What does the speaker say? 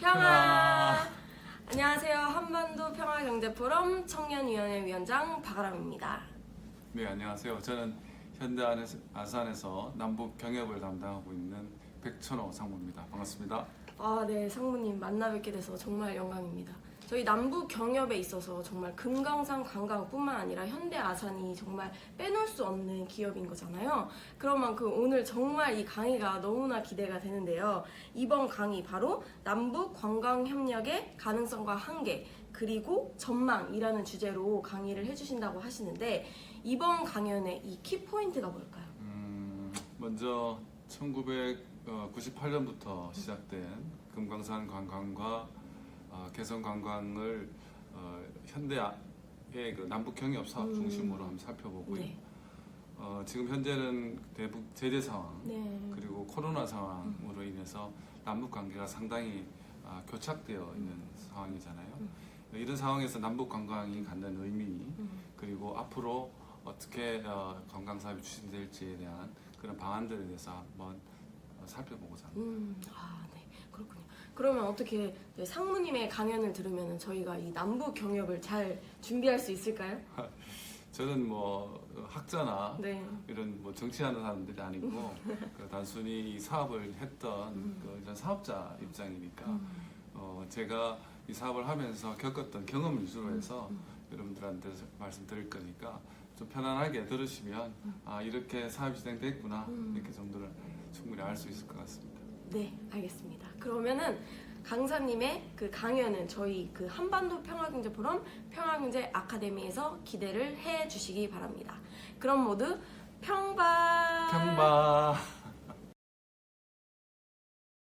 평화. 안녕하세요. 한반도 평화 경제 포럼 청년위원회 위원장 박아람입니다. 네 안녕하세요. 저는 현대 안에서- 아산에서 남북 경협을 담당하고 있는 백천호 상무입니다. 반갑습니다. 아, 네, 상무님 만나 뵙게 돼서 정말 영광입니다. 저희 남북 경협에 있어서 정말 금강산 관광뿐만 아니라 현대 아산이 정말 빼놓을 수 없는 기업인 거잖아요. 그런 만큼 오늘 정말 이 강의가 너무나 기대가 되는데요. 이번 강의 바로 남북 관광 협력의 가능성과 한계 그리고 전망이라는 주제로 강의를 해주신다고 하시는데 이번 강연의 이 키 포인트가 뭘까요? 음, 먼저 1998년부터 시작된 금강산 관광과 어, 개성 관광을 어, 현대의 그 남북 경협 사업 음. 중심으로 한번 살펴보고요. 네, 어, 지금 현재는 대북 제재 상황 네, 그리고 코로나 상황으로 인해서 남북 관계가 상당히 아, 교착되어 있는 상황이잖아요. 음. 이런 상황에서 남북 관광이 갖는 의미 음. 그리고 앞으로 어떻게 어, 관광 사업이 추진될지에 대한 그런 방안들에 대해서 한번 어, 살펴보고자 합니다. 음, 아, 네, 그러면 어떻게 이제 상무님의 강연을 들으면 저희가 이 남북 경협을 잘 준비할 수 있을까요? 저는 뭐 어, 학자나 네, 이런 뭐 정치하는 사람들이 아니고 그 단순히 이 사업을 했던 음. 그 이런 사업자 입장이니까 음, 어, 제가 이 사업을 하면서 겪었던 경험 위주로 해서 음. 여러분들한테 말씀드릴 거니까 좀 편안하게 들으시면 아 이렇게 사업이 진행됐구나 음. 이렇게 정도를 충분히 알 수 있을 것 같습니다. 네, 알겠습니다. 그러면은 강사님의 그 강연은 저희 그 한반도 평화경제 포럼 평화경제 아카데미에서 기대를 해 주시기 바랍니다. 그럼 모두 평바. 평바.